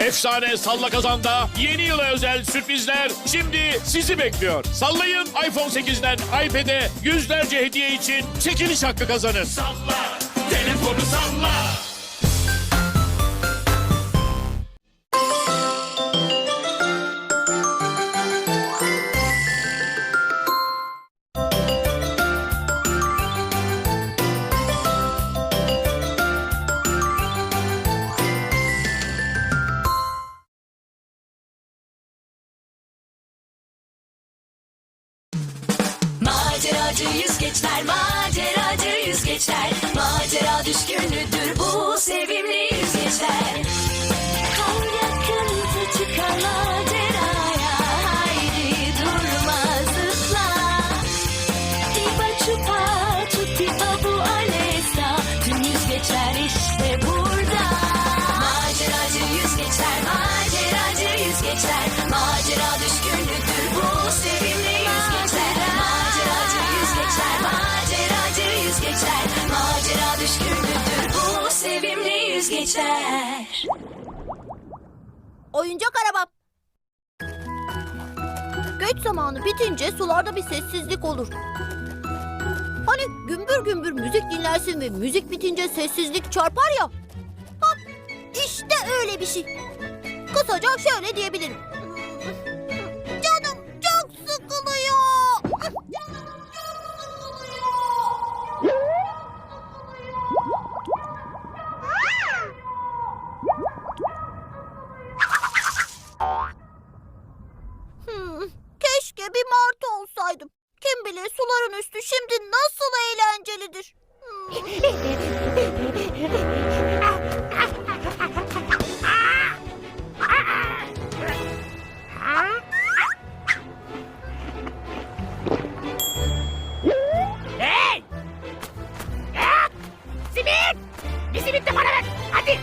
Efsane Salla Kazan'da yeni yıla özel sürprizler şimdi sizi bekliyor. Sallayın iPhone 8'den iPad'e yüzlerce hediye için çekiliş hakkı kazanın. Salla, telefonu salla. Düşkünüdür yüzgeçler Oyuncak arabam. Göç zamanı bitince sularda bir sessizlik olur. Hani gümbür gümbür müzik dinlersin ve müzik bitince sessizlik çarpar ya. Ha, işte öyle bir şey. Kısaca şöyle diyebilirim. Keşke bir martı olsaydım. Kim bilir suların üstü şimdi nasıl eğlencelidir. Hey! Ya! Simit! Bir simit de bana ver. Hadi.